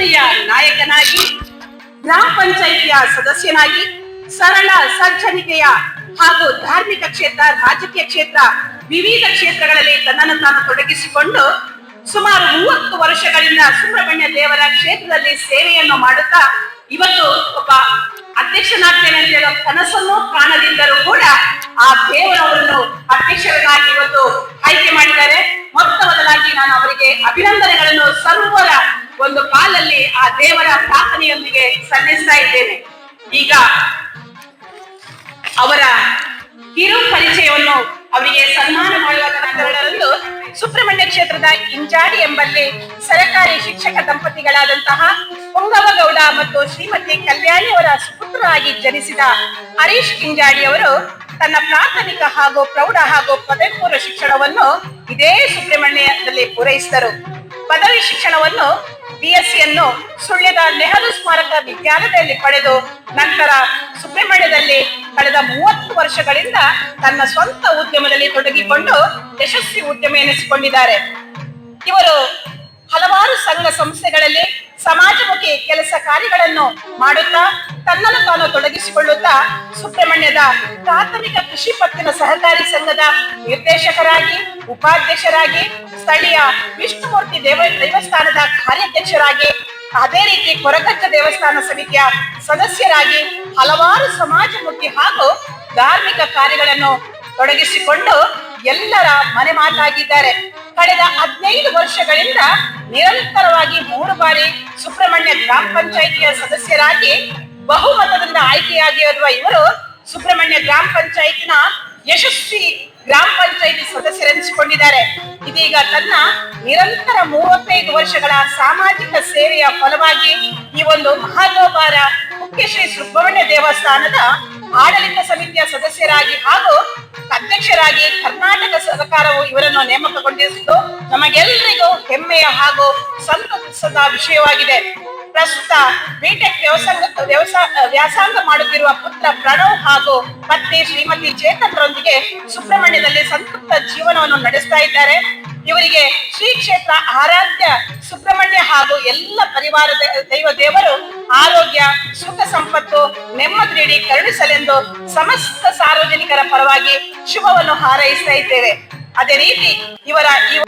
ಜನಪ್ರಿಯ ನಾಯಕನಾಗಿ, ಗ್ರಾಮ ಪಂಚಾಯಿತಿಯ ಸದಸ್ಯನಾಗಿ, ಸರಳ ಸಜ್ಜನಿಕೆಯ ಹಾಗೂ ಧಾರ್ಮಿಕ ಕ್ಷೇತ್ರ, ರಾಜಕೀಯ ಕ್ಷೇತ್ರ, ವಿವಿಧ ಕ್ಷೇತ್ರಗಳಲ್ಲಿ ತನ್ನನ್ನು ತಾನು ತೊಡಗಿಸಿಕೊಂಡು ಸುಮಾರು ಮೂವತ್ತು ವರ್ಷಗಳಿಂದ ಸುಬ್ರಹ್ಮಣ್ಯ ದೇವರ ಕ್ಷೇತ್ರದಲ್ಲಿ ಸೇವೆಯನ್ನು ಮಾಡುತ್ತಾ, ಇವತ್ತು ಒಬ್ಬ ಅಧ್ಯಕ್ಷನಾಗ್ತೇನೆ ಅಂತ ಹೇಳೋ ಕನಸನ್ನು ಕಾಣದಿದ್ದರೂ ಕೂಡ ಆ ದೇವರವರನ್ನು ಅಧ್ಯಕ್ಷರನ್ನಾಗಿ ಇವತ್ತು ಆಯ್ಕೆ ಮಾಡಿದ್ದಾರೆ. ಮೊತ್ತ ಮೊದಲಾಗಿ ನಾನು ಅವರಿಗೆ ಅಭಿನಂದನೆಗಳನ್ನು, ಸರ್ವರ ಒಂದು ಕಾಲಲ್ಲಿ ಆ ದೇವರ ಪ್ರಾರ್ಥನೆಯೊಂದಿಗೆ ಸಲ್ಲಿಸ್ತಾ ಇದ್ದೇನೆ. ಈಗ ಅವರ ಕಿರು ಪರಿಚಯವನ್ನು ಅವರಿಗೆ ಸನ್ಮಾನ ಮಾಡುವ ನಂತರದಂದು ಸುಬ್ರಹ್ಮಣ್ಯ ಕ್ಷೇತ್ರದ ಇಂಜಾಡಿ ಎಂಬಲ್ಲಿ ಸರಕಾರಿ ಶಿಕ್ಷಕ ದಂಪತಿಗಳಾದಂತಹ ಪುಂಗವಗೌಡ ಮತ್ತು ಶ್ರೀಮತಿ ಕಲ್ಯಾಣಿ ಅವರ ಸುಪುತ್ರರಾಗಿ ಜನಿಸಿದ ಹರೀಶ್ ಇಂಜಾಡಿ ಅವರು ತನ್ನ ಪ್ರಾಥಮಿಕ ಹಾಗೂ ಪ್ರೌಢ ಹಾಗೂ ಪದವಿಪೂರ್ವ ಶಿಕ್ಷಣವನ್ನು ಇದೇ ಸುಬ್ರಹ್ಮಣ್ಯದಲ್ಲಿ ಪೂರೈಸಿದರು. ಪದವಿ ಶಿಕ್ಷಣವನ್ನು ಬಿಎಸ್ಸಿಯನ್ನು ಸುಳ್ಯದ ನೆಹರು ಸ್ಮಾರಕ ವಿದ್ಯಾಲಯದಲ್ಲಿ ಪಡೆದು ನಂತರ ಸುಬ್ರಹ್ಮಣ್ಯದಲ್ಲಿ ಕಳೆದ ಮೂವತ್ತು ವರ್ಷಗಳಿಂದ ತನ್ನ ಸ್ವಂತ ಉದ್ಯಮದಲ್ಲಿ ತೊಡಗಿಕೊಂಡು ಯಶಸ್ವಿ ಉದ್ಯಮ ಎನಿಸಿಕೊಂಡಿದ್ದಾರೆ. ಇವರು ಹಲವಾರು ಸಂಘ ಸಂಸ್ಥೆಗಳಲ್ಲಿ ಸಮಾಜಮುಖಿ ಕೆಲಸ ಕಾರ್ಯಗಳನ್ನು ಮಾಡುತ್ತಾ, ತನ್ನನ್ನು ತಾನು ತೊಡಗಿಸಿಕೊಳ್ಳುತ್ತಾ, ಸುಬ್ರಹ್ಮಣ್ಯದ ಪ್ರಾಥಮಿಕ ಕೃಷಿ ಪತ್ತಿನ ಸಹಕಾರಿ ಸಂಘದ ನಿರ್ದೇಶಕರಾಗಿ, ಉಪಾಧ್ಯಕ್ಷರಾಗಿ, ಸ್ಥಳೀಯ ವಿಷ್ಣುಮೂರ್ತಿ ದೇವ, ದೇವಸ್ಥಾನದ ಕಾರ್ಯಾಧ್ಯಕ್ಷರಾಗಿ, ಅದೇ ರೀತಿ ಕೊರಗಜ್ಜ ದೇವಸ್ಥಾನ ಸಮಿತಿಯ ಸದಸ್ಯರಾಗಿ ಹಲವಾರು ಸಮಾಜಮುಖಿ ಹಾಗೂ ಧಾರ್ಮಿಕ ಕಾರ್ಯಗಳನ್ನು ತೊಡಗಿಸಿಕೊಂಡು ಎಲ್ಲರ ಮನೆ ಮಾತಾಗಿದ್ದಾರೆ. ಕಳೆದ ಹದಿನೈದು ವರ್ಷಗಳಿಂದ ನಿರಂತರವಾಗಿ ಮೂರು ಬಾರಿ ಸುಬ್ರಹ್ಮಣ್ಯ ಗ್ರಾಮ ಪಂಚಾಯಿತಿಯ ಸದಸ್ಯರಾಗಿ ಬಹುಮತದಿಂದ ಆಯ್ಕೆಯಾಗಿರುವ ಇವರು ಸುಬ್ರಹ್ಮಣ್ಯ ಗ್ರಾಮ ಪಂಚಾಯಿತಿನ ಯಶಸ್ವಿ ಗ್ರಾಮ ಪಂಚಾಯಿತಿ ಸದಸ್ಯರೆನಿಸಿಕೊಂಡಿದ್ದಾರೆ. ಇದೀಗ ತನ್ನ ನಿರಂತರ ಮೂವತ್ತೈದು ವರ್ಷಗಳ ಸಾಮಾಜಿಕ ಸೇವೆಯ ಫಲವಾಗಿ ಈ ಒಂದು ಮಹಾಗೋಪಾರ ಮುಖ್ಯ ಶ್ರೀ ಸುಬ್ರಹ್ಮಣ್ಯ ದೇವಸ್ಥಾನದ ಆಡಳಿತ ಸಮಿತಿಯ ಸದಸ್ಯರಾಗಿ ಹಾಗೂ ಅಧ್ಯಕ್ಷರಾಗಿ ಕರ್ನಾಟಕ ಸರ್ಕಾರವು ಇವರನ್ನು ನೇಮಕಗೊಂಡಿರುವುದು ನಮಗೆಲ್ಲರಿಗೂ ಹೆಮ್ಮೆಯ ಹಾಗೂ ಸಂತಸದ ವಿಷಯವಾಗಿದೆ. ಪ್ರಸ್ತುತ ಬಿಟೆಕ್ ವ್ಯವಸಂಗ ವ್ಯವಸಾಯ ವ್ಯಾಸಂಗ ಮಾಡುತ್ತಿರುವ ಪುತ್ರ ಪ್ರಣವ್ ಹಾಗೂ ಪತ್ನಿ ಶ್ರೀಮತಿ ಚೇತನ್ರೊಂದಿಗೆ ಸುಬ್ರಹ್ಮಣ್ಯದಲ್ಲಿ ಸಂತೃಪ್ತ ಜೀವನವನ್ನು ನಡೆಸ್ತಾ ಇದ್ದಾರೆ. ಇವರಿಗೆ ಶ್ರೀ ಕ್ಷೇತ್ರ ಆರಾಧ್ಯ ಸುಬ್ರಹ್ಮಣ್ಯ ಹಾಗೂ ಎಲ್ಲ ಪರಿವಾರದ ದೈವ ದೇವರು ಆರೋಗ್ಯ, ಸುಖ ಸಂಪತ್ತು ನೆಮ್ಮದಿ ನೀಡಿ ಕರುಣಿಸಲೆಂದು ಸಮಸ್ತ ಸಾರ್ವಜನಿಕರ ಪರವಾಗಿ ಶುಭವನ್ನು ಹಾರೈಸ್ತಾ ಇದ್ದೇವೆ. ಅದೇ ರೀತಿ ಇವರ ಈ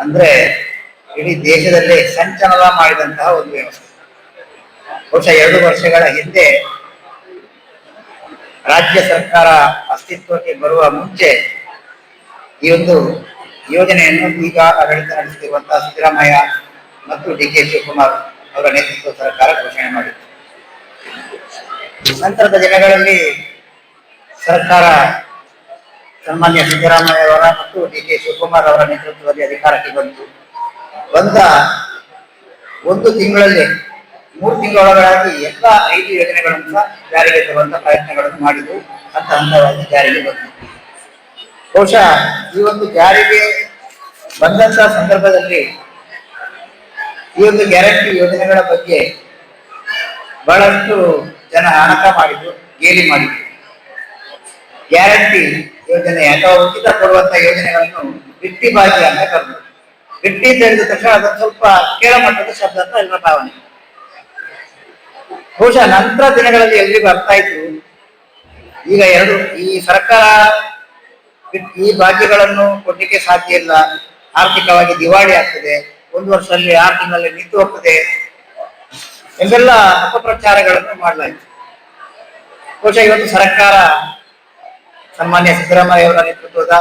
ಅಂದ್ರೆ ಇಡೀ ದೇಶದಲ್ಲೇ ಸಂಚಲನ ಮಾಡಿದಂತಹ ಒಂದು ವ್ಯವಸ್ಥೆ. ಬಹುಶಃ ಎರಡು ವರ್ಷಗಳ ಹಿಂದೆ ರಾಜ್ಯ ಸರ್ಕಾರ ಅಸ್ತಿತ್ವಕ್ಕೆ ಬರುವ ಮುಂಚೆ ಈ ಒಂದು ಯೋಜನೆಯನ್ನು ಈಗ ಆಡಳಿತ ನಡೆಸುತ್ತಿರುವಂತಹ ಸಿದ್ದರಾಮಯ್ಯ ಮತ್ತು ಡಿ ಕೆ ಶಿವಕುಮಾರ್ ಅವರ ನೇತೃತ್ವ ಸರ್ಕಾರ ಘೋಷಣೆ ಮಾಡಿತ್ತು ನಂತರದ ದಿನಗಳಲ್ಲಿ ಸರ್ಕಾರ ಸನ್ಮಾನ್ಯ ಸಿದ್ದರಾಮಯ್ಯ ಅವರ ಮತ್ತು ಡಿ ಕೆ ಶಿವಕುಮಾರ್ ಅವರ ನೇತೃತ್ವದಲ್ಲಿ ಅಧಿಕಾರಕ್ಕೆ ಬಂತು. ಬಂದ ಒಂದು ತಿಂಗಳಲ್ಲಿ, ಮೂರು ತಿಂಗಳೊಳಗಾಗಿ ಎಲ್ಲ ಐದು ಯೋಜನೆಗಳನ್ನು ಜಾರಿಗೆ ತರುವಂತ ಪ್ರಯತ್ನಗಳನ್ನು ಮಾಡಿದ್ದು ಅಂತ ಹಂತವಾಗಿ ಜಾರಿಗೆ ಬಂತು. ಬಹುಶಃ ಈ ಒಂದು ಜಾರಿಗೆ ಬಂದಂತ ಸಂದರ್ಭದಲ್ಲಿ ಈ ಒಂದು ಗ್ಯಾರಂಟಿ ಯೋಜನೆಗಳ ಬಗ್ಗೆ ಬಹಳಷ್ಟು ಜನ ಅಣಕ ಮಾಡಿದ್ರು ಗೇಲಿ ಮಾಡಿದ್ರು ಗ್ಯಾರಂಟಿ ಯೋಜನೆ, ಅಥವಾ ಉಚಿತ ಕೊಡುವಂತ ಯೋಜನೆಗಳನ್ನು ಬಿಟ್ಟಿ ಬಾಜಿ ಅಂತ ಕರೆದು ಬಿಟ್ಟಿ ತೆರೆದ ತಕ್ಷಣ ಅದೊಂದು ಸ್ವಲ್ಪ ಕೇಳಮಟ್ಟದ ಶಬ್ದ ಅಂತ ಎಲ್ಲರ ಭಾವನೆ. ಬಹುಶಃ ನಂತರ ದಿನಗಳಲ್ಲಿ ಎಲ್ರಿಗೂ ಅರ್ಥ ಆಯ್ತು ಈಗ ಎರಡು, ಈ ಸರ್ಕಾರ ಈ ಭಾಗ್ಯಗಳನ್ನು ಕೊಡ್ಲಿಕ್ಕೆ ಸಾಧ್ಯ ಇಲ್ಲ. ಆರ್ಥಿಕವಾಗಿ ದಿವಾಳಿ ಆಗ್ತದೆ. ಒಂದು ವರ್ಷದಲ್ಲಿ ಆರು ತಿಂಗಳಲ್ಲಿ ನಿಂತು ಹೋಗ್ತದೆ. ಎಂಬೆಲ್ಲ ಅಪಪ್ರಚಾರಗಳನ್ನು ಮಾಡಲಾಯಿತು. ಬಹುಶಃ ಇವತ್ತು ಸರ್ಕಾರ ಸನ್ಮಾನ್ಯ ಸಿದ್ದರಾಮಯ್ಯ ಅವರ ನೇತೃತ್ವದ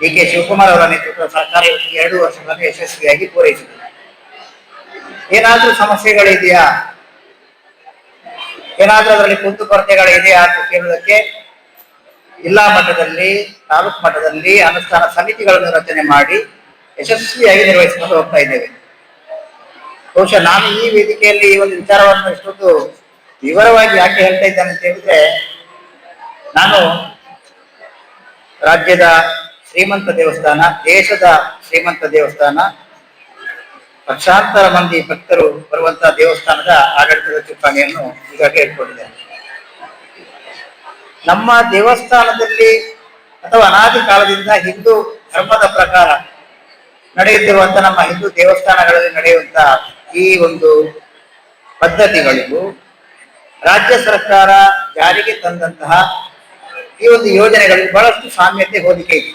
ಡಿ ಕೆ ಶಿವಕುಮಾರ್ ಅವರ ನೇತೃತ್ವದ ಸರ್ಕಾರ ಇವತ್ತು ಎರಡು ವರ್ಷಗಳನ್ನು ಯಶಸ್ವಿಯಾಗಿ ಪೂರೈಸಿದೆ. ಏನಾದ್ರೂ ಸಮಸ್ಯೆಗಳಿದೆಯಾ? ಏನಾದ್ರೂ ಅದರಲ್ಲಿ ಕುಂದುಕೊರತೆಗಳಿದೆಯಾ ಅಂತ ಕೇಳುವುದಕ್ಕೆ ಜಿಲ್ಲಾ ಮಟ್ಟದಲ್ಲಿ, ತಾಲೂಕು ಮಟ್ಟದಲ್ಲಿ ಅನುಷ್ಠಾನ ಸಮಿತಿಗಳನ್ನು ರಚನೆ ಮಾಡಿ ಯಶಸ್ವಿಯಾಗಿ ನಿರ್ವಹಿಸಿಕೊಂಡು ಹೋಗ್ತಾ ಇದ್ದೇವೆ. ಬಹುಶಃ ನಾನು ಈ ವೇದಿಕೆಯಲ್ಲಿ ಈ ಒಂದು ವಿಚಾರವನ್ನು ಇಷ್ಟೊಂದು ವಿವರವಾಗಿ ಯಾಕೆ ಹೇಳ್ತಾ ಇದ್ದಾನೆ ಅಂತ ಹೇಳಿದ್ರೆ, ನಾನು ರಾಜ್ಯದ ಶ್ರೀಮಂತ ದೇವಸ್ಥಾನ, ದೇಶದ ಶ್ರೀಮಂತ ದೇವಸ್ಥಾನ, ಲಕ್ಷಾಂತರ ಮಂದಿ ಭಕ್ತರು ಬರುವಂತಹ ದೇವಸ್ಥಾನದ ಆಡಳಿತದ ಚುಕ್ಕಾಣಿಯನ್ನು ಈಗಾಗಲೇ ಇಟ್ಕೊಂಡಿದ್ದೇನೆ ನಮ್ಮ ದೇವಸ್ಥಾನದಲ್ಲಿ ಅಥವಾ ಅನಾದಿ ಕಾಲದಿಂದ ಹಿಂದೂ ಧರ್ಮದ ಪ್ರಕಾರ ನಡೆಯುತ್ತಿರುವಂತ ನಮ್ಮ ಹಿಂದೂ ದೇವಸ್ಥಾನಗಳಲ್ಲಿ ನಡೆಯುವಂತ ಈ ಒಂದು ಪದ್ಧತಿಗಳಿಗೂ ರಾಜ್ಯ ಸರ್ಕಾರ ಜಾರಿಗೆ ತಂದಂತಹ ಈ ಒಂದು ಯೋಜನೆಗಳಲ್ಲಿ ಬಹಳಷ್ಟು ಸಾಮ್ಯತೆ, ಹೋಲಿಕೆ ಇದೆ.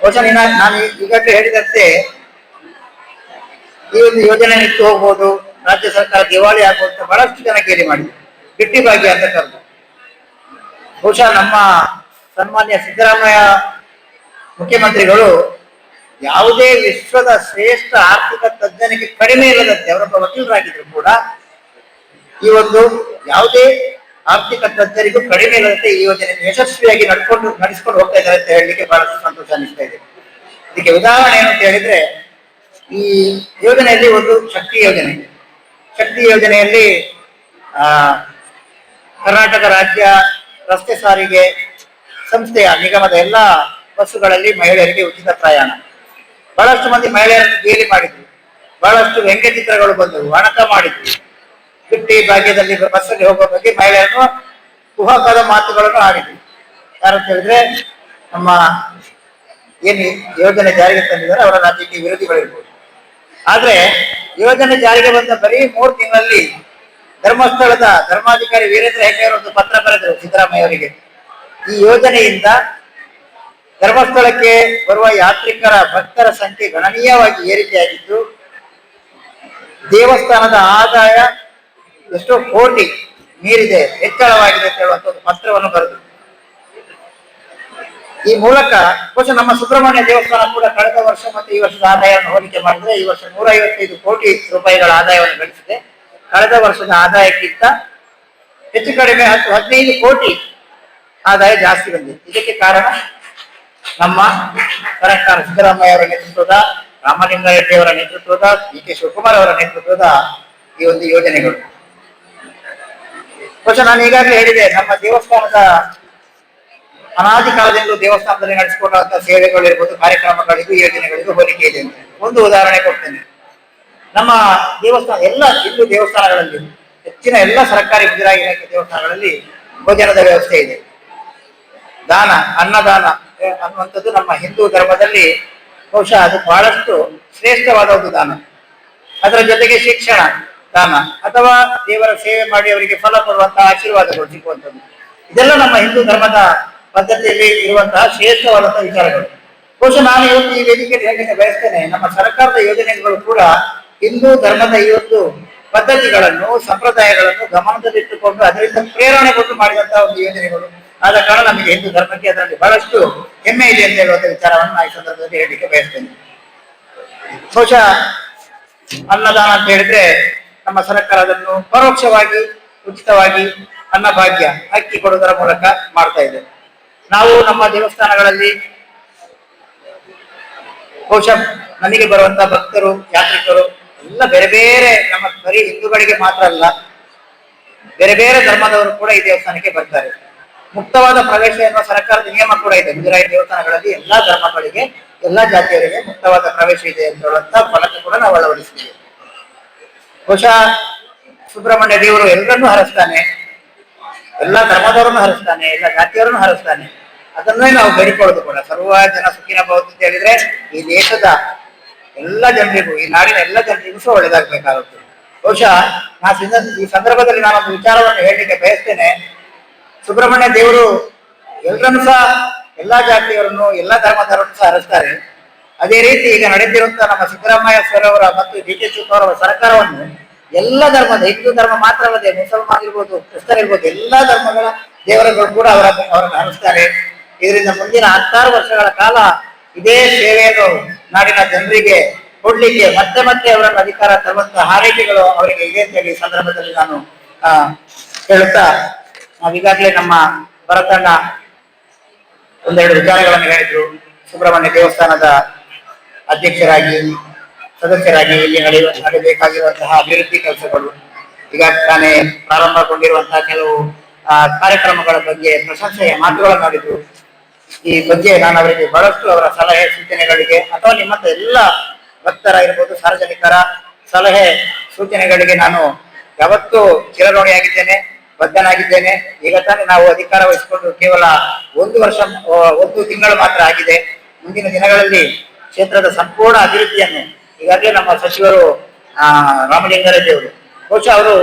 ಬಹುಶಃ ನಾನು ಈಗಾಗಲೇ ಹೇಳಿದಂತೆ ಈ ಒಂದು ಯೋಜನೆ ನಿಂತು ಹೋಗ್ಬೋದು, ರಾಜ್ಯ ಸರ್ಕಾರ ದಿವಾಳಿ ಆಗುವಂತ ಬಹಳಷ್ಟು ಜನ ಕೇಳಿ ಮಾಡಿದೆ ಬಿಟ್ಟಿ ಭಾಗ್ಯ ಅಂತ ಕರೆದು. ಬಹುಶಃ ನಮ್ಮ ಸನ್ಮಾನ್ಯ ಸಿದ್ದರಾಮಯ್ಯ ಮುಖ್ಯಮಂತ್ರಿಗಳು ಯಾವುದೇ ವಿಶ್ವದ ಶ್ರೇಷ್ಠ ಆರ್ಥಿಕ ತಜ್ಞನಿಗೆ ಕಡಿಮೆ ಇಲ್ಲದಂತೆ, ಅವರೊಬ್ಬ ವಕೀಲರಾಗಿದ್ರು ಕೂಡ ಈ ಒಂದು ಯಾವುದೇ ಆರ್ಥಿಕ ತಜ್ಞರಿಗೂ ಕಡಿಮೆ ಇಲ್ಲದಂತೆ ಈ ಯೋಜನೆ. ಯಶಸ್ವಿಯಾಗಿ ನಡ್ಕೊಂಡು, ನಡೆಸ್ಕೊಂಡು ಹೋಗ್ತಾ ಇದ್ದಾರೆ ಅಂತ ಹೇಳಲಿಕ್ಕೆ ಬಹಳಷ್ಟು ಸಂತೋಷ ಅನಿಸ್ತಾ ಇದೆ. ಇದಕ್ಕೆ ಉದಾಹರಣೆ ಏನು ಅಂತ ಹೇಳಿದ್ರೆ, ಈ ಯೋಜನೆಯಲ್ಲಿ ಒಂದು ಶಕ್ತಿ ಯೋಜನೆ. ಶಕ್ತಿ ಯೋಜನೆಯಲ್ಲಿ, ಆ, ಕರ್ನಾಟಕ ರಾಜ್ಯ ರಸ್ತೆ ಸಾರಿಗೆ ಸಂಸ್ಥೆಯ ನಿಗಮದ ಎಲ್ಲ ಬಸ್ಸುಗಳಲ್ಲಿ ಮಹಿಳೆಯರಿಗೆ ಉಚಿತ ಪ್ರಯಾಣ. ಬಹಳಷ್ಟು ಮಂದಿ ಮಹಿಳೆಯರನ್ನು ಗೇಲಿ ಮಾಡಿದ್ರು. ಬಹಳಷ್ಟು ವ್ಯಂಗ್ಯಚಿತ್ರಗಳು ಬಂದವು, ಅಣಕ ಮಾಡಿದ್ರು. ಫಿಫ್ಟಿ ಭಾಗ್ಯದಲ್ಲಿ ಬಸ್ಸಲ್ಲಿ ಹೋಗುವ ಬಗ್ಗೆ ಮಹಿಳೆಯರನ್ನು ಕುಹಕದ ಮಾತುಗಳನ್ನು ಆಡಿದ್ವಿ. ಯಾರಂತ ಹೇಳಿದ್ರೆ ನಮ್ಮ ಏನು ಯೋಜನೆ ಜಾರಿಗೆ ತಂದಿದ್ದಾರೆ, ಅವರ ರಾಜ್ಯಕ್ಕೆ ವಿರೋಧಿಗಳಿರ್ಬೋದು. ಆದ್ರೆ ಯೋಜನೆ ಜಾರಿಗೆ ಬಂದ ಬರೀ ಮೂರು ತಿಂಗಳಲ್ಲಿ ಧರ್ಮಸ್ಥಳದ ಧರ್ಮಾಧಿಕಾರಿ ವೀರೇಂದ್ರ ಹೆಗ್ಗಡೆ ಒಂದು ಪತ್ರ ಬರೆದರು ಸಿದ್ದರಾಮಯ್ಯ ಅವರಿಗೆ ಈ ಯೋಜನೆಯಿಂದ ಧರ್ಮಸ್ಥಳಕ್ಕೆ ಬರುವ ಯಾತ್ರಿಕರ ಭಕ್ತರ ಸಂಖ್ಯೆ ಗಣನೀಯವಾಗಿ ಏರಿಕೆಯಾಗಿದ್ದು, ದೇವಸ್ಥಾನದ ಆದಾಯ ಎಷ್ಟೋ ಕೋಟಿ ಮೀರಿದೆ ಹೆಚ್ಚಳವಾಗಿದೆ ಅಂತ ಒಂದು ಪತ್ರವನ್ನು ಬರೆದು. ಈ ಮೂಲಕ ಬಹುಶಃ ನಮ್ಮ ಸುಬ್ರಹ್ಮಣ್ಯ ದೇವಸ್ಥಾನ ಕೂಡ ಕಳೆದ ವರ್ಷ ಮತ್ತು ಈ ವರ್ಷದ ಆದಾಯವನ್ನು ಹೋಲಿಕೆ ಮಾಡಿದ್ರೆ ಈ ವರ್ಷ ನೂರ ಐವತ್ತೈದು ಕೋಟಿ ರೂಪಾಯಿಗಳ ಆದಾಯವನ್ನು ಗಳಿಸಿದೆ. ಕಳೆದ ವರ್ಷದ ಆದಾಯಕ್ಕಿಂತ ಹೆಚ್ಚು ಕಡಿಮೆ ಹತ್ತು, ಹದಿನೈದು ಕೋಟಿ ಆದಾಯ ಜಾಸ್ತಿ ಬಂದಿದೆ. ಇದಕ್ಕೆ ಕಾರಣ ನಮ್ಮ ಸರ್ಕಾರ ಸಿದ್ದರಾಮಯ್ಯ ಅವರ ನೇತೃತ್ವದ ರಾಮಲಿಂಗಾರೆಡ್ಡಿ ಅವರ ನೇತೃತ್ವದ, ಡಿ ಕೆ ಶಿವಕುಮಾರ್ ಅವರ ನೇತೃತ್ವದ ಈ ಒಂದು ಯೋಜನೆಗಳು. ಬಹುಶಃ ನಾನು ಈಗಾಗಲೇ ಹೇಳಿದೆ, ನಮ್ಮ ದೇವಸ್ಥಾನದ ಅನಾದಿ ಕಾಲದಿಂದಲೂ ದೇವಸ್ಥಾನದಲ್ಲಿ ನಡೆಸಿಕೊಂಡಂತಹ ಸೇವೆಗಳಿರ್ಬೋದು, ಕಾರ್ಯಕ್ರಮಗಳಿಗೂ, ಯೋಜನೆಗಳಿಗೂ ಹೋಲಿಕೆ ಇದೆ ಒಂದು ಉದಾಹರಣೆ ಕೊಡ್ತೇನೆ. ನಮ್ಮ ದೇವಸ್ಥಾನ, ಎಲ್ಲ ಹಿಂದೂ ದೇವಸ್ಥಾನಗಳಲ್ಲಿ, ಹೆಚ್ಚಿನ ಎಲ್ಲ ಸರ್ಕಾರಿ ಮುಜರಾಯಿ ಇಲಾಖೆ ದೇವಸ್ಥಾನಗಳಲ್ಲಿ ಭೋಜನದ ವ್ಯವಸ್ಥೆ ಇದೆ. ದಾನ, ಅನ್ನದಾನ ಅನ್ನುವಂಥದ್ದು ನಮ್ಮ ಹಿಂದೂ ಧರ್ಮದಲ್ಲಿ ಬಹುಶಃ ಅದು ಬಹಳಷ್ಟು ಶ್ರೇಷ್ಠವಾದ ಒಂದು ದಾನ. ಅದರ ಜೊತೆಗೆ ಶಿಕ್ಷಣ. ದಾನ ಅಥವಾ ದೇವರ ಸೇವೆ ಮಾಡಿ ಅವರಿಗೆ ಫಲ ಕೊಡುವಂತಹ ಆಶೀರ್ವಾದಗಳು ಸಿಗುವಂಥದ್ದು ಇದೆಲ್ಲ ನಮ್ಮ ಹಿಂದೂ ಧರ್ಮದ ಪದ್ಧತಿಯಲ್ಲಿ ಇರುವಂತಹ ಶ್ರೇಷ್ಠವಾದಂತಹ ವಿಚಾರಗಳು. ಬಹುಶಃ ನಾನು ಇವತ್ತು ಈ ವೇದಿಕೆಯಲ್ಲಿ ಹೇಳಲಿಕ್ಕೆ ಬಯಸ್ತೇನೆ, ನಮ್ಮ ಸರ್ಕಾರದ ಯೋಜನೆಗಳು ಕೂಡ ಹಿಂದೂ ಧರ್ಮದ ಈ ಒಂದು ಪದ್ಧತಿಗಳನ್ನು, ಸಂಪ್ರದಾಯಗಳನ್ನು ಗಮನದಲ್ಲಿಟ್ಟುಕೊಂಡು ಅದರಿಂದ ಪ್ರೇರಣೆಗೊಂಡು ಮಾಡಿದಂತಹ ಒಂದು ಯೋಜನೆಗಳು. ಆದ ಕಾರಣ ನಮಗೆ ಹಿಂದೂ ಧರ್ಮಕ್ಕೆ ಅದರಲ್ಲಿ ಬಹಳಷ್ಟು ಹೆಮ್ಮೆ ಇದೆ ಅಂತ ಹೇಳುವಂತಹ ವಿಚಾರವನ್ನು ನಾನು ಈ ಸಂದರ್ಭದಲ್ಲಿ ಹೇಳಲಿಕ್ಕೆ ಬಯಸ್ತೇನೆ. ಬಹುಶಃ ಅನ್ನದಾನ ಅಂತ ಹೇಳಿದ್ರೆ ನಮ್ಮ ಸರ್ಕಾರ ಅದನ್ನು ಪರೋಕ್ಷವಾಗಿ, ಉಚಿತವಾಗಿ ಅನ್ನಭಾಗ್ಯ ಅಕ್ಕಿ ಕೊಡುವುದರ ಮೂಲಕ ಮಾಡ್ತಾ ಇದೆ. ನಾವು ನಮ್ಮ ದೇವಸ್ಥಾನಗಳಲ್ಲಿ ಬಹುಶಃ ನನಗೆ ಬರುವಂತ ಭಕ್ತರು, ಯಾತ್ರಿಕರು, ಎಲ್ಲ ಬೇರೆ ಬೇರೆ ನಮ್ಮ ಬರೀ ಹಿಂದೂಗಳಿಗೆ ಮಾತ್ರ ಅಲ್ಲ, ಬೇರೆ ಬೇರೆ ಧರ್ಮದವರು ಕೂಡ ಈ ದೇವಸ್ಥಾನಕ್ಕೆ ಬರ್ತಾರೆ. ಮುಕ್ತವಾದ ಪ್ರವೇಶ ಎನ್ನುವ ಸರ್ಕಾರದ ನಿಯಮ ಕೂಡ ಇದೆ. ಮುಜರಾಯಿ ದೇವಸ್ಥಾನಗಳಲ್ಲಿ ಎಲ್ಲಾ ಧರ್ಮಗಳಿಗೆ, ಎಲ್ಲಾ ಜಾತಿಯರಿಗೆ ಮುಕ್ತವಾದ ಪ್ರವೇಶ ಇದೆ ಅಂತ ಹೇಳುವಂತ ಫಲಕ ಕೂಡ ನಾವು ಅಳವಡಿಸಿದ್ದೇವೆ. ಬಹುಶಃ ಸುಬ್ರಹ್ಮಣ್ಯ ದೇವರು ಎಲ್ಲರನ್ನೂ ಹರಸ್ತಾನೆ. ಎಲ್ಲ ಧರ್ಮದವರನ್ನು ಹರಿಸ್ತಾನೆ, ಎಲ್ಲ ಜಾತಿಯವರನ್ನು ಹರಿಸ್ತಾನೆ. ಅದನ್ನೇ ನಾವು ಬೇಡಿಕೊಳ್ಳೋದು ಕೂಡ. ಸರ್ವ ಜನ ಸುಖಿನ ಬಹುದು ಅಂತ ಹೇಳಿದ್ರೆ ಈ ದೇಶದ ಎಲ್ಲ ಜನರಿಗೂ, ಈ ನಾಡಿನ ಎಲ್ಲ ಜನರಿಗೂ ಸಹ ಒಳ್ಳೇದಾಗಬೇಕಾಗುತ್ತೆ. ಬಹುಶಃ ನಾ ಈ ಸಂದರ್ಭದಲ್ಲಿ ನಾನೊಂದು ವಿಚಾರವನ್ನು ಹೇಳಲಿಕ್ಕೆ ಬಯಸ್ತೇನೆ. ಸುಬ್ರಹ್ಮಣ್ಯ ದೇವರು ಎಲ್ಲರನ್ನು ಸಹ, ಎಲ್ಲಾ ಜಾತಿಯವರನ್ನು, ಎಲ್ಲಾ ಧರ್ಮದವರನ್ನು ಸಹ ಹರಿಸ್ತಾರೆ. ಅದೇ ರೀತಿ ಈಗ ನಡೆದಿರುವಂತಹ ನಮ್ಮ ಸಿದ್ದರಾಮಯ್ಯ ಅವರ ಮತ್ತು ಡಿ ಕೆ ಶಿವಕುಮಾರ್ ಸರ್ಕಾರವನ್ನು ಎಲ್ಲ ಧರ್ಮದ ಹಿಂದೂ ಧರ್ಮ ಮಾತ್ರವಲ್ಲದೆ ಮುಸಲ್ಮಾನ್ ಇರ್ಬೋದು, ಕ್ರಿಸ್ತರ್ ಇರ್ಬೋದು, ಎಲ್ಲಾ ಧರ್ಮಗಳ ದೇವರುಗಳು ಕೂಡ ಅವರ ಅವರನ್ನು ಹರಿಸ್ತಾರೆ ಇದರಿಂದ ಮುಂದಿನ ಹತ್ತಾರು ವರ್ಷಗಳ ಕಾಲ ಇದೇ ಸೇವೆಯನ್ನು ನಾಡಿನ ಜನರಿಗೆ ಕೊಡ್ಲಿಕ್ಕೆ ಮತ್ತೆ ಮತ್ತೆ ಅವರನ್ನು ಅಧಿಕಾರ ತರುವಂತಹ ಹಾರೈಕೆಗಳು ಅವರಿಗೆ ಇದೆ ಅಂತ ಹೇಳಿ ಸಂದರ್ಭದಲ್ಲಿ ನಾನು ಹೇಳುತ್ತಾ, ನಾವೀಗಾಗಲೇ ನಮ್ಮ ಭರತಣ್ಣ ಒಂದೆರಡು ವಿಚಾರಗಳನ್ನು ಹೇಳಿದ್ರು. ಸುಬ್ರಹ್ಮಣ್ಯ ದೇವಸ್ಥಾನದ ಅಧ್ಯಕ್ಷರಾಗಿ, ಸದಸ್ಯರಾಗಿ ಇಲ್ಲಿ ನಡೆಯುವ ನಡೆಯಬೇಕಾಗಿರುವಂತಹ ಅಭಿವೃದ್ಧಿ ಕೆಲಸಗಳು. ಈಗ ತಾನೇ ಪ್ರಾರಂಭಗೊಂಡಿರುವಂತಹ ಕೆಲವು ಕಾರ್ಯಕ್ರಮಗಳ ಬಗ್ಗೆ ಪ್ರಶಂಸೆಯ ಮಾತುಗಳನ್ನು ಈ ಬಗ್ಗೆ ನಾನು ಅವರಿಗೆ ಬಹಳಷ್ಟು ಅವರ ಸಲಹೆ ಸೂಚನೆಗಳಿಗೆ ಅಥವಾ ನಿಮ್ಮ ಎಲ್ಲ ಭಕ್ತರ ಇರ್ಬೋದು, ಸಾರ್ವಜನಿಕರ ಸಲಹೆ ಸೂಚನೆಗಳಿಗೆ ನಾನು ಯಾವತ್ತೂ ಚಿರಋಣಿಯಾಗಿದ್ದೇನೆ, ಬದ್ಧನಾಗಿದ್ದೇನೆ. ಈಗ ತಾನೇ ನಾವು ಅಧಿಕಾರ ವಹಿಸಿಕೊಂಡು ಕೇವಲ ಒಂದು ವರ್ಷ ಒಂದು ತಿಂಗಳು ಮಾತ್ರ ಆಗಿದೆ. ಮುಂದಿನ ದಿನಗಳಲ್ಲಿ ಕ್ಷೇತ್ರದ ಸಂಪೂರ್ಣ ಅಭಿವೃದ್ಧಿಯನ್ನು ಈಗಾಗಲೇ ನಮ್ಮ ಸಚಿವರು, ಆ ರಾಮಲಿಂಗಾರೆಡ್ಡಿ ಅವರು ಬಹುಶಃ ಅವರು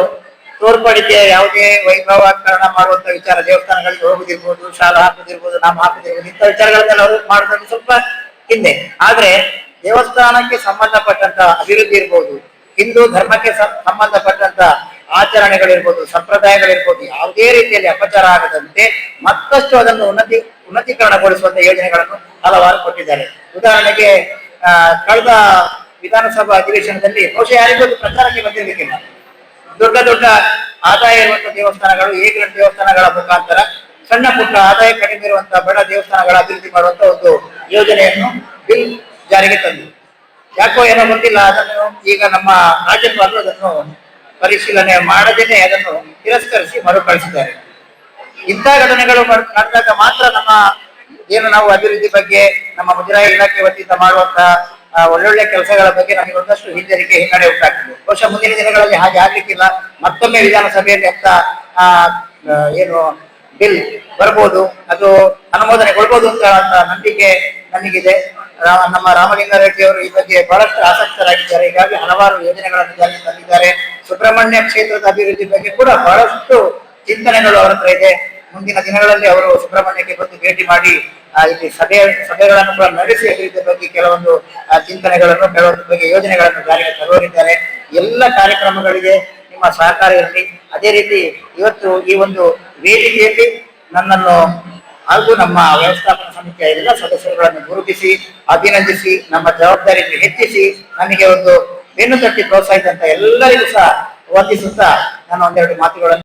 ತೋರ್ಪಡಿಕೆ ಯಾವುದೇ ವೈಭವಾಕರಣ ಮಾಡುವಂತ ವಿಚಾರ ದೇವಸ್ಥಾನಗಳಿಗೆ ಹೋಗುದಿರ್ಬೋದು, ಶಾಲಾ ಹಾಕುದಿರ್ಬೋದು, ನಾಮ ಹಾಕುದಿರ್ಬೋದು, ಇಂಥ ವಿಚಾರಗಳನ್ನೆಲ್ಲ ಅವರು ಮಾಡೋದ್ರಲ್ಲಿ ಸ್ವಲ್ಪ ಹಿಂದೆ. ಆದ್ರೆ ದೇವಸ್ಥಾನಕ್ಕೆ ಸಂಬಂಧಪಟ್ಟಂತ ಅಭಿವೃದ್ಧಿ ಇರ್ಬೋದು, ಹಿಂದೂ ಧರ್ಮಕ್ಕೆ ಸಂಬಂಧಪಟ್ಟಂತ ಆಚರಣೆಗಳಿರ್ಬೋದು, ಸಂಪ್ರದಾಯಗಳಿರ್ಬೋದು, ಯಾವುದೇ ರೀತಿಯಲ್ಲಿ ಅಪಚಾರ ಆಗದಂತೆ ಮತ್ತಷ್ಟು ಅದನ್ನು ಉನ್ನತಿ, ಉನ್ನತೀಕರಣಗೊಳಿಸುವಂತ ಯೋಜನೆಗಳನ್ನು ಹಲವಾರು ಕೊಟ್ಟಿದ್ದಾರೆ. ಉದಾಹರಣೆಗೆ ಕಳೆದ ವಿಧಾನಸಭಾ ಅಧಿವೇಶನದಲ್ಲಿ ಬಹುಶಃ ಯಾರಿಗೂ ಪ್ರಚಾರಕ್ಕೆ ಬಂದಿರಲಿಕ್ಕಿಲ್ಲ. ದೊಡ್ಡ ದೊಡ್ಡ ಆದಾಯ ಇರುವಂತಹ ದೇವಸ್ಥಾನಗಳು ಏಕರ ದೇವಸ್ಥಾನಗಳ ಮುಖಾಂತರ, ಸಣ್ಣ ಪುಟ್ಟ ಆದಾಯ ಕಡಿಮೆ ಇರುವಂತಹ ಬಡ ದೇವಸ್ಥಾನಗಳ ಅಭಿವೃದ್ಧಿ ಮಾಡುವಂತ ಒಂದು ಯೋಜನೆಯನ್ನು ಬಿಲ್ ಜಾರಿಗೆ ತಂದಿದೆ ಯಾಕೋ ಏನೋ ಗೊತ್ತಿಲ್ಲ, ಅದನ್ನು ಈಗ ನಮ್ಮ ರಾಜ್ಯಪಾಲರು ಅದನ್ನು ಪರಿಶೀಲನೆ ಮಾಡದೇನೆ ಅದನ್ನು ತಿರಸ್ಕರಿಸಿ ಮರುಕಳಿಸಿದ್ದಾರೆ. ಇಂಥ ಘಟನೆಗಳು ನಡೆದಾಗ ಮಾತ್ರ ನಮ್ಮ ಏನು ನಾವು ಅಭಿವೃದ್ಧಿ ಬಗ್ಗೆ ನಮ್ಮ ಮುಜರಾಯಿ ಇಲಾಖೆ ವತಿಯಿಂದ ಮಾಡುವಂತ ಒಳ್ಳೊಳ್ಳೆ ಕೆಲಸಗಳ ಬಗ್ಗೆ ನಮಗೆ ಒಂದಷ್ಟು ಹಿಂಜರಿಕೆ ಹಿನ್ನಡೆ ಉಂಟಾಗ್ತದೆ. ಬಹುಶಃ ಮುಂದಿನ ದಿನಗಳಲ್ಲಿ ಹಾಗೆ ಆಗ್ಲಿಕ್ಕಿಲ್ಲ. ಮತ್ತೊಮ್ಮೆ ವಿಧಾನಸಭೆಯಲ್ಲಿ ಅಂತ ಆ, ಏನು ಬಿಲ್ ಬರ್ಬೋದು ಅದು ಅನುಮೋದನೆಗೊಳ್ಬೋದು ಅಂತ ನಂಬಿಕೆ ನನಗಿದೆ ನಮ್ಮ ನಮ್ಮ ರಾಮಲಿಂಗಾರೆಡ್ಡಿ ಅವರು ಈ ಬಗ್ಗೆ ಬಹಳಷ್ಟು ಆಸಕ್ತರಾಗಿದ್ದಾರೆ. ಹೀಗಾಗಿ ಹಲವಾರು ಯೋಜನೆಗಳನ್ನು ಜಾರಿಗೆ ತಂದಿದ್ದಾರೆ. ಸುಬ್ರಹ್ಮಣ್ಯ ಕ್ಷೇತ್ರದ ಅಭಿವೃದ್ಧಿ ಬಗ್ಗೆ ಕೂಡ ಬಹಳಷ್ಟು ಚಿಂತನೆಗಳು ಅವರ ಹತ್ರ ಇದೆ. ಮುಂದಿನ ದಿನಗಳಲ್ಲಿ ಅವರು ಸುಬ್ರಹ್ಮಣ್ಯಕ್ಕೆ ಬಂದು ಭೇಟಿ ಮಾಡಿ ಇಲ್ಲಿ ಸಭೆ, ಸಭೆಗಳನ್ನು ಕೂಡ ನಡೆಸಿ ಅಭಿವೃದ್ಧಿ ಬಗ್ಗೆ ಕೆಲವೊಂದು ಚಿಂತನೆಗಳನ್ನು, ಕೆಲವೊಂದು ಬಗ್ಗೆ ಯೋಜನೆಗಳನ್ನು ಜಾರಿಗೆ ತರುವರಿದ್ದಾರೆ ಎಲ್ಲ ಕಾರ್ಯಕ್ರಮಗಳಿಗೆ ನಿಮ್ಮ ಸಹಕಾರ ಇರಲಿ ಅದೇ ರೀತಿ ಇವತ್ತು ಈ ಒಂದು ವೇದಿಕೆಯಲ್ಲಿ ನನ್ನನ್ನು ಹಾಗೂ ನಮ್ಮ ವ್ಯವಸ್ಥಾಪನಾ ಸಮಿತಿಯ ಎಲ್ಲ ಸದಸ್ಯರುಗಳನ್ನು ಗುರುತಿಸಿ, ಅಭಿನಂದಿಸಿ, ನಮ್ಮ ಜವಾಬ್ದಾರಿಯನ್ನು ಹೆಚ್ಚಿಸಿ, ನನಗೆ ಒಂದು ಬೆನ್ನು ತಟ್ಟಿ ಪ್ರೋತ್ಸಾಹಿಸಿದಂತ ಎಲ್ಲರಿಗೂ ಸಹ ವಂದಿಸುತ್ತಾ ನಾನು ಒಂದೆರಡು ಮಾತುಗಳನ್ನು